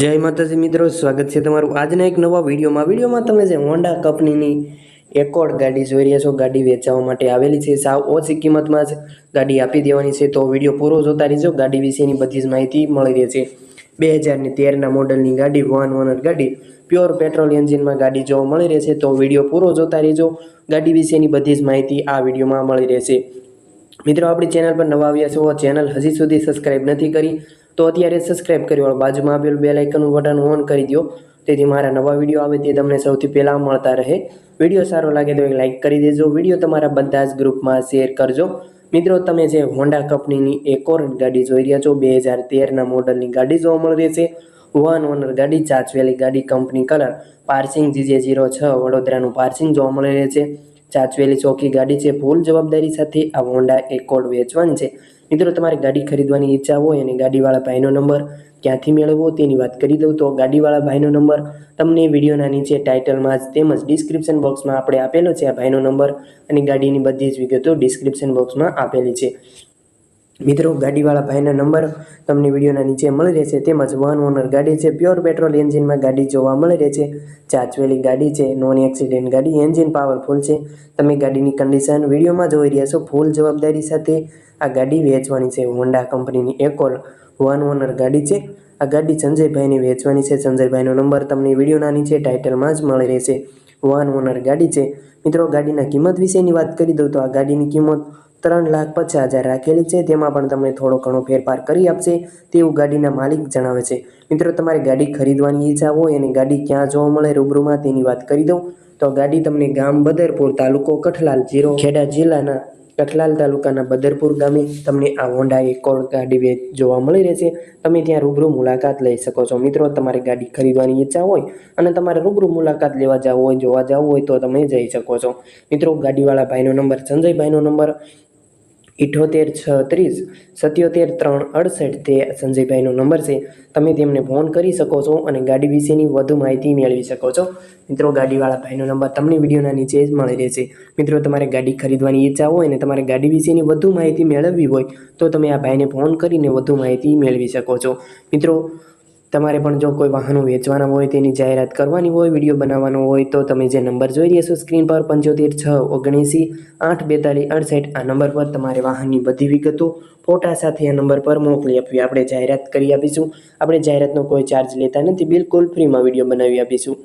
જય માતાજી મિત્રો, સ્વાગત છે તમારું આજના એક નવા વિડીયોમાં. વિડીયોમાં તમે જે હોન્ડા કંપનીની એકોર્ડ ગાડી જોઈ રહ્યા છો, ગાડી વેચાવા માટે આવેલી છે. સાવ ઓછી કિંમતમાં જ ગાડી આપી દેવાની છે, તો વીડિયો પૂરો જોતા રહેજો. ગાડી વિશેની બધી જ માહિતી મળી રહે છે. બે હજારની તેરના મોડલની ગાડી, વન ઓનર ગાડી, પ્યોર પેટ્રોલ એન્જિનમાં ગાડી જોવા મળી રહેશે તો વીડિયો પૂરો જોતા રહેજો. ગાડી વિશેની બધી જ માહિતી આ વિડીયોમાં મળી રહેશે મિત્રો, આપણી ચેનલ પર નવા આવ્યા છો, ચેનલ હજી સુધી સબસ્ક્રાઈબ નથી કરી તો અત્યારે સબસ્ક્રાઇબ કરી બાજુમાં આવેલું બે લાઇકનનું બટન ઓન કરી દો તેથી મારા નવા વીડિયો આવે તે તમને સૌથી પહેલાં મળતા રહે. વીડિયો સારો લાગે તો એક લાઇક કરી દેજો. વીડિયો તમારા બધા જ ગ્રુપમાં શેર કરજો. મિત્રો, તમે જે હોન્ડા કંપનીની એકોર ગાડી જોઈ રહ્યા છો, બે હજાર તેરના મોડલની ગાડી જોવા મળી રહી છે. વન ઓનર ગાડી ચાચવેલી ગાડી company colour passing GJ zero છ વડોદરાનું પાર્સિંગ જોવા મળી રહે છે. ચાચવેલી ચોકી ગાડી છે ફૂલ જવાબદારી સાથે આ હોન્ડા એકોર્ડ વેચવાની છે. મિત્રો, તમારે ગાડી ખરીદવાની ઈચ્છા હોય અને ગાડીવાળા ભાઈનો નંબર ક્યાંથી મેળવવો તેની વાત કરી દઉં. તો ગાડીવાળા ભાઈનો નંબર તમને વિડીયોના નીચે ટાઇટલમાં જ તેમજ ડિસ્ક્રિપ્શન બોક્સમાં આપણે આપેલો છે આ ભાઈનો નંબર અને ગાડીની બધી જ વિગતો ડિસ્ક્રિપ્શન બોક્સમાં આપેલી છે. મિત્રો, ગાડીવાળા ભાઈના નંબર તમને વિડીયોના નીચે મળી રહેશે. તેમજ વન ઓનર ગાડી છે. પ્યોર પેટ્રોલ એન્જિનમાં ગાડી જોવા મળી રહે છે. ચાચવેલી ગાડી છે. નોન એક્સિડેન્ટ ગાડી. એન્જિન પાવરફુલ છે. તમે ગાડીની કન્ડિશન વિડીયોમાં જોઈ રહ્યા છો. ફૂલ જવાબદારી સાથે આ ગાડી વેચવાની છે. હોન્ડા કંપનીની એકોલ વન ઓનર ગાડી છે. આ ગાડી સંજયભાઈને વેચવાની છે. સંજયભાઈનો નંબર તમને વિડીયોના નીચે ટાઇટલમાં જ મળી રહેશે. વન ઓનર ગાડી છે. મિત્રો, ગાડીના કિંમત વિશેની વાત કરી દઉં તો આ ગાડીની કિંમત ત્રણ લાખ પચાસ હજાર રાખેલી છે. તેમાં પણ તમને થોડો ઘણો ફેરફાર કરી આપશે તેવું ગાડીના માલિક જણાવે છે. મિત્રો, તમારે ગાડી ખરીદવાની ઈચ્છા હોય અને ગાડી ક્યાં જોવા મળે રૂબરૂમાં તેની વાત કરી દઉં. તો ગાડી તમને ગામ બદરપુર તાલુકો કઠલાલ જીરો, ખેડા જિલ્લાના કઠલાલ તાલુકાના બદરપુર ગામે તમને આ હોન્ડા એકોર્ડ ગાડી જોવા મળી રહેશે. તમે ત્યાં રૂબરૂ મુલાકાત લઈ શકો છો. મિત્રો, તમારે ગાડી ખરીદવાની ઈચ્છા હોય અને તમારે રૂબરૂ મુલાકાત લેવા જવું હોય, જોવા જવું હોય તો તમે જઈ શકો છો. મિત્રો, ગાડીવાળા ભાઈનો નંબર, સંજયભાઈનો નંબર ઇઠોતેર છત્રીસ, સત્યોતેર ત્રણ અડસઠ તે સંજયભાઈનો નંબર છે. તમે તેમને ફોન કરી શકો છો અને ગાડી વિશેની વધુ માહિતી મેળવી શકો છો. મિત્રો, ગાડીવાળા ભાઈનો નંબર તમને વિડીયોના નીચે જ મળી રહેશે. મિત્રો, તમારે ગાડી ખરીદવાની ઈચ્છા હોય અને તમારે ગાડી વિશેની વધુ માહિતી મેળવવી હોય, તો તમે આ ભાઈને ફોન કરીને વધુ માહિતી મેળવી શકો છો. મિત્રો તમારે પણ જો કોઈ વાહનો વેચવાના હોય, તેની જાહેરાત કરવાની હોય, વીડિયો બનાવવાનો હોય, તો તમે જે નંબર જોઈ રહ્યા છો સ્ક્રીન પર પંચોતેર છ ઓગણએંસી આઠ બેતાલીસ અડસઠ, આ નંબર પર તમારે વાહનની બધી વિગતો ફોટા સાથે આ નંબર પર મોકલી આપવી. આપણે જાહેરાત કરી આપીશું. આપણે જાહેરાતનો કોઈ ચાર્જ લેતા નથી. બિલકુલ ફ્રીમાં વીડિયો બનાવી આપીશું.